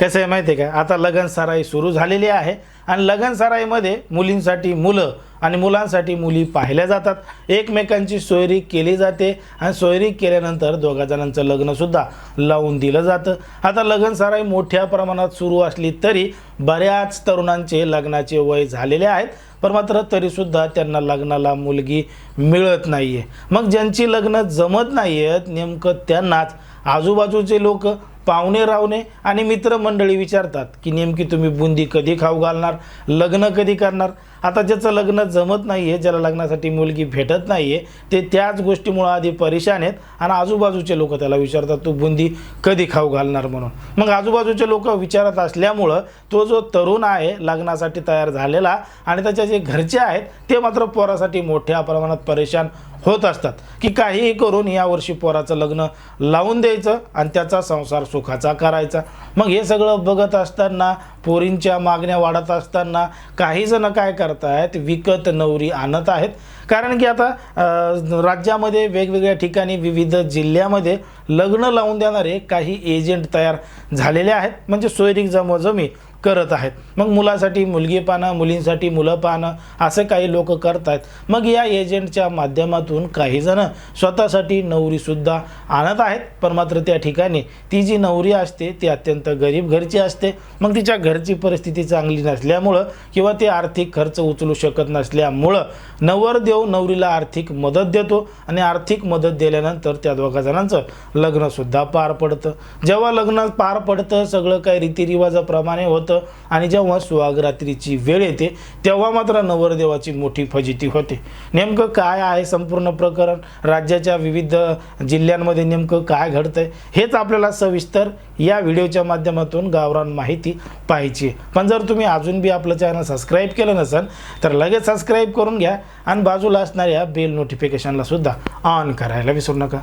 कसं आहे माहिती आहे का? आता लगन सराई सुरू झालेली आहे. आणि लगन सराईमध्ये मुलींसाठी मुलं आणि मुलांसाठी मुली पाहिल्या जातात. एकमेकांची सोयरी केली जाते आणि सोयरी केल्यानंतर दोघा जणांचं लग्नसुद्धा लावून दिलं जातं. आता लगन सराई मोठ्या प्रमाणात सुरू असली तरी बऱ्याच तरुणांचे लग्नाचे वय झालेले आहेत पण मात्र तरीसुद्धा त्यांना लग्नाला मुलगी मिळत नाही आहे मग ज्यांची लग्न जमत नाही आहेत नेमकं त्यांनाच आजूबाजूचे लोक पाहुणे रावणे आणि मित्रमंडळी विचारतात की नेमकी तुम्ही बुंदी कधी खाऊ घालणार? लग्न कधी करणार? आता ज्याचं लग्न जमत नाही आहे ज्याला लग्नासाठी मुलगी भेटत नाही आहे ते त्याच गोष्टीमुळं आधी परेशान आहेत आणि आजूबाजूचे लोक त्याला विचारतात तू बुंदी कधी खाऊ घालणार म्हणून? मग आजूबाजूचे लोक विचारत असल्यामुळं तो जो तरुण आहे लग्नासाठी तयार झालेला आणि त्याच्या जे घरचे आहेत ते मात्र पोरासाठी मोठ्या प्रमाणात परेशान होत असतात. की काहीही करून यावर्षी पोराचं लग्न लावून द्यायचं आणि त्याचा संसार सुखाचा करायचा. मग हे सगळं बघत असताना पोरींच्या मागण्या वाढत असताना काही जण काय करतायत विकत नवरी आणत आहेत. कारण की आता राज्यामध्ये वेगवेगळ्या ठिकाणी विविध जिल्ह्यामध्ये लग्न लावून देणारे काही एजंट तयार झालेले आहेत. म्हणजे सोयरीक जमोजमी करत आहेत. मग मुलासाठी मुलगी पाहणं मुलींसाठी मुलं पाहणं असं काही लोक करत आहेत मग या एजंटच्या माध्यमातून काही जण स्वतःसाठी नवरीसुद्धा आणत आहेत. पण मात्र त्या ठिकाणी ती जी नवरी असते ती अत्यंत गरीब घरची असते. मग तिच्या घरची परिस्थिती चांगली नसल्यामुळं किंवा ते आर्थिक खर्च उचलू शकत नसल्यामुळं नवरदेव नवरीला आर्थिक मदत देतो आणि आर्थिक मदत दिल्यानंतर त्या दोघा जणांचं लग्नसुद्धा पार पडतं. जेव्हा लग्न पार पडतं सगळं काही रीतिरिवाजाप्रमाणे होतं. आणि जेव्हा सुहागरात्रीची वेळ येते तेव्हा मात्र नवरदेवाची मोठी फजिती होते. नेमकं काय आहे संपूर्ण प्रकरण? राज्याच्या विविध जिल्ह्यांमध्ये नेमकं काय घडतंय? हेच आपल्याला सविस्तर या व्हिडिओच्या माध्यमातून गावरान माहिती पाहिजे पण जर तुम्ही अजून बी आपलं चॅनल सबस्क्राईब केलं नसेल तर लगेच सबस्क्राईब करून घ्या आणि बाजूला असणाऱ्या बेल नोटिफिकेशनला सुद्धा ऑन करायला विसरू नका.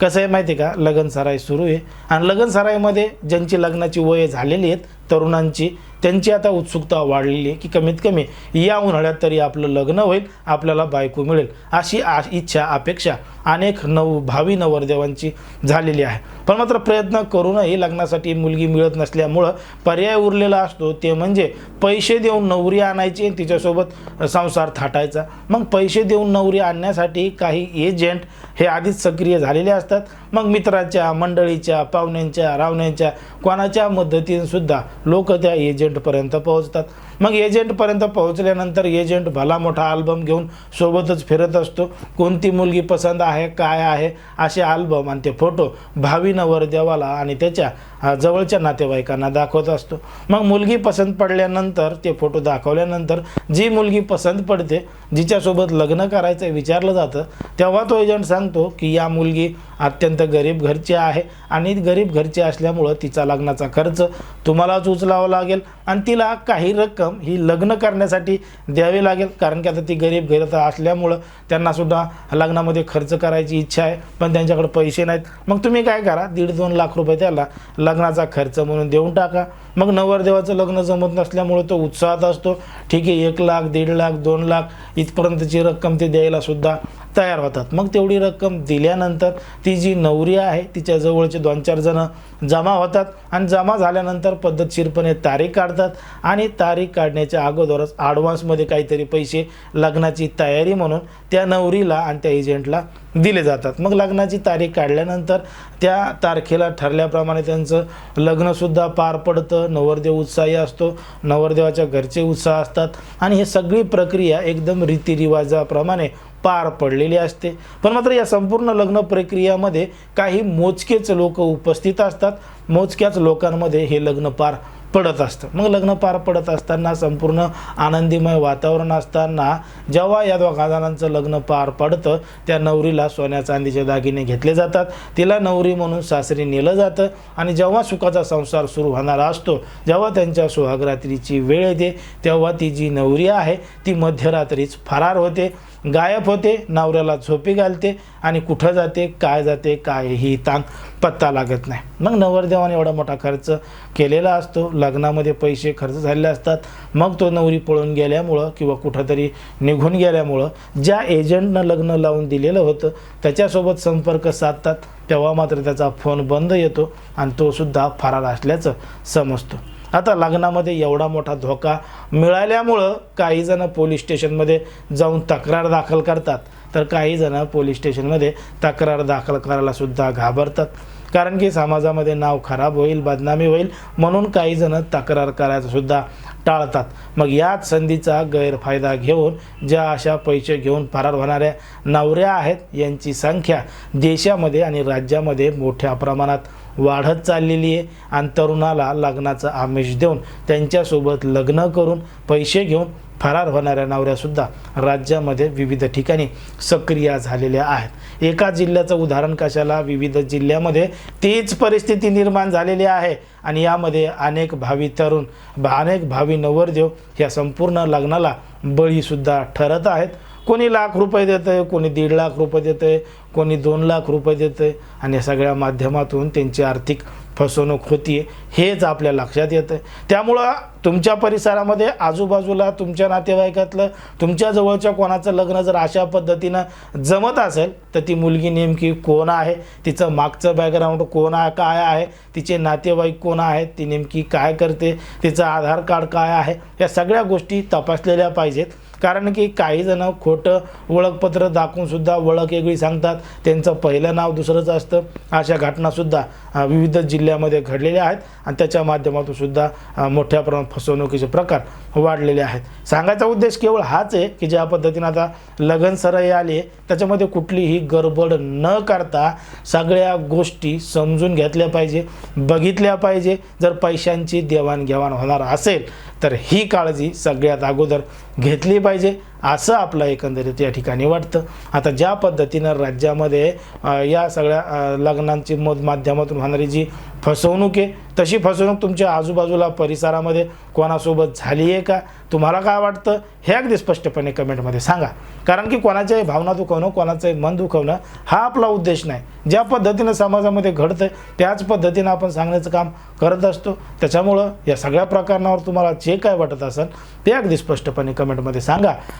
कसं आहे माहिती आहे का? लगन सराई सुरू आहे. आणि लगन सराईमध्ये ज्यांची लग्नाची वय झालेली आहेत तरुणांची त्यांची आता उत्सुकता वाढलेली आहे की कमीत कमी या उन्हाळ्यात तरी आपलं लग्न होईल आपल्याला बायको मिळेल अशी आ इच्छा अपेक्षा अनेक नव भावी नवरदेवांची झालेली आहे. पण मात्र प्रयत्न करूनही लग्नासाठी मुलगी मिळत नसल्यामुळं पर्याय उरलेला असतो. ते म्हणजे पैसे देऊन नवरी आणायची आणि तिच्यासोबत संसार थाटायचा. मग पैसे देऊन नवरी आणण्यासाठी काही एजंट हे आधीच सक्रिय झालेले असतात. मग मित्राच्या मंडळीच्या पाहुण्यांच्या रावण्यांच्या कोणाच्या मदतीनंसुद्धा लोक त्या एजंट एजंटपर्यंत पोहोचतात. मग एजंटपर्यंत पोहोचल्यानंतर एजंट भला मोठा आल्बम घेऊन सोबतच फिरत असतो. कोणती मुलगी पसंत आहे काय आहे असे आल्बम आणि ते फोटो भावी नवरदेवाला आणि त्याच्या जवळच्या नातेवाईकांना दाखवत असतो. मग मुलगी पसंत पडल्यानंतर ते फोटो दाखवल्यानंतर जी मुलगी पसंत पडते जिच्यासोबत लग्न करायचं विचारलं जातं तेव्हा तो एजंट सांगतो की या मुलगी अत्यंत गरीब घरची आहे आणि गरीब घरची असल्यामुळं तिचा लग्नाचा खर्च तुम्हालाच उचलावा लागेल. आणि तिला काही रक्कम ही लग्न करण्यासाठी द्यावी लागेल. कारण की आता ती गरीब घरात असल्यामुळं त्यांनासुद्धा लग्नामध्ये खर्च करायची इच्छा आहे पण त्यांच्याकडे पैसे नाहीत. मग तुम्ही काय करा दीड दोन लाख रुपये त्याला लग्नाचा खर्च म्हणून देऊन टाका. मग नवरदेवाचं लग्न जमत नसल्यामुळं तो उत्साहात असतो. ठीक आहे एक लाख दीड लाख दोन लाख इथपर्यंतची रक्कम ते द्यायलासुद्धा तयार होतात. मग तेवढी रक्कम दिल्यानंतर ती जी नवरी आहे तिच्या जवळचे दोन चार जणं जमा होतात आणि जमा झाल्यानंतर पद्धतशीरपणे तारीख काढतात आणि तारीख काढण्याच्या अगोदरच ॲडव्हान्समध्ये काहीतरी पैसे लग्नाची तयारी म्हणून त्या नवरीला आणि त्या एजंटला दिले जातात. मग लग्नाची तारीख काढल्यानंतर त्या तारखेला ठरल्याप्रमाणे त्यांचं लग्नसुद्धा पार पडतं. नवरदेव उत्साही असतो. नवरदेवाच्या घरचे उत्साह असतात. आणि ही सगळी प्रक्रिया एकदम रीतिरिवाजाप्रमाणे पार पडलेली असते. पण मात्र या संपूर्ण लग्न प्रक्रियामध्ये काही मोजकेच लोक उपस्थित असतात. मोजक्याच लोकांमध्ये हे लग्न पार पडत असतं. मग लग्न पार पडत असताना संपूर्ण आनंदीमय वातावरण असताना जेव्हा या दोघा जणांचं लग्न पार पडतं त्या नवरीला सोन्या चांदीचे दागिने घेतले जातात. तिला नवरी म्हणून सासरी नेलं जातं आणि जेव्हा सुखाचा संसार सुरू होणार असतो जेव्हा त्यांच्या सुहागरात्रीची वेळ येते तेव्हा ती जी नवरी आहे ती मध्यरात्रीच फरार होते. गायब होते नवऱ्याला झोपी घालते आणि कुठं जाते काय जाते काय ही तांग पत्ता लागत नाही. मग नवरदेवाने एवढा मोठा खर्च केलेला असतो. लग्नामध्ये पैसे खर्च झालेले असतात. मग तो नवरी पळून गेल्यामुळं किंवा कुठंतरी निघून गेल्यामुळं ज्या एजंटनं लग्न लावून दिलेलं होतं त्याच्यासोबत संपर्क साधतात. तेव्हा मात्र त्याचा फोन बंद येतो आणि तो सुद्धा फरार असल्याचं समजतो. आता लग्नामध्ये एवढा मोठा धोका मिळाल्यामुळं काही जण पोलीस स्टेशनमध्ये जाऊन तक्रार दाखल करतात. तर काही जण पोलीस स्टेशनमध्ये तक्रार दाखल करायला सुद्धा घाबरतात. कारण की समाजामध्ये नाव खराब होईल बदनामी होईल म्हणून काही जण तक्रार करायचं सुद्धा टाळतात. मग याच संधीचा गैरफायदा घेऊन ज्या अशा पैसे घेऊन फरार होणाऱ्या नवऱ्या आहेत यांची संख्या देशामध्ये आणि राज्यामध्ये मोठ्या प्रमाणात वाढत चाललेली आहे. आणि तरुणाला लग्नाचं आमिष देऊन त्यांच्यासोबत लग्न करून पैसे घेऊन फरार होणाऱ्या नवऱ्यासुद्धा राज्यामध्ये विविध ठिकाणी सक्रिय झालेल्या आहेत. एका जिल्ह्याचं उदाहरण कशाला? विविध जिल्ह्यामध्ये तीच परिस्थिती निर्माण झालेली आहे. आणि यामध्ये अनेक भावी तरुण अनेक भावी नवरदेव ह्या संपूर्ण लग्नाला बळीसुद्धा ठरत आहेत. कोणी लाख रुपये देतं आहे कोणी दीड लाख रुपये देतं आहे कोणी दोन लाख रुपये देतं आहे आणि या सगळ्या माध्यमातून त्यांची आर्थिक फसवणूक होती हेच आपल्या लक्षात येतं त्यामुळं तुमच्या परिसरामध्ये आजूबाजूला तुमच्या नातेवाईकातलं तुमच्या जवळच्या कोणाचं लग्न जर अशा पद्धतीनं जमत असेल तर ती मुलगी नेमकी कोण आहे? तिचं मागचं बॅकग्राऊंड कोण आहे काय आहे? तिचे नातेवाईक कोण आहेत? ती नेमकी काय करते? तिचं आधार कार्ड काय आहे? या सगळ्या गोष्टी तपासलेल्या पाहिजेत. कारण की काही जण खोटं ओळखपत्र दाखवून सुद्धा ओळख वेगळी सांगतात. त्यांचं पहिलं नाव दुसरंच असतं. अशा घटनासुद्धा विविध जिल्ह्यामध्ये घडलेल्या आहेत आणि त्याच्या माध्यमातून सुद्धा मोठ्या प्रमाणात फसवणुकीचे प्रकार वाढलेले आहेत. सांगायचा उद्देश केवळ हाच आहे की ज्या पद्धतीनं आता लगन सराई आले त्याच्यामध्ये कुठलीही गडबड न करता सगळ्या गोष्टी समजून घेतल्या पाहिजे बघितल्या पाहिजे. जर पैशांची देवाणघेवाण होणार असेल तर ही काळजी सगळ्यात अगोदर घेतली पाहिजे. असं आपलं एकंदरीत या ठिकाणी वाटतं. आता ज्या पद्धतीनं राज्यामध्ये या सगळ्या लग्नांची मध माध्यमातून होणारी जी फसवणूक आहे तशी फसवणूक तुमच्या आजूबाजूला परिसरामध्ये कोणासोबत झाली आहे का? तुम्हाला काय वाटतं? हे अगदी स्पष्टपणे कमेंटमध्ये सांगा. कारण की कोणाच्याही भावना दुखवणं कोणाचंही मन दुखवणं हा आपला उद्देश नाही. ज्या पद्धतीनं समाजामध्ये घडतं त्याच पद्धतीनं आपण सांगण्याचं काम करत असतो. त्याच्यामुळं या सगळ्या प्रकरणावर तुम्हाला जे काय वाटत असेल ते अगदी स्पष्टपणे कमेंटमध्ये सांगा.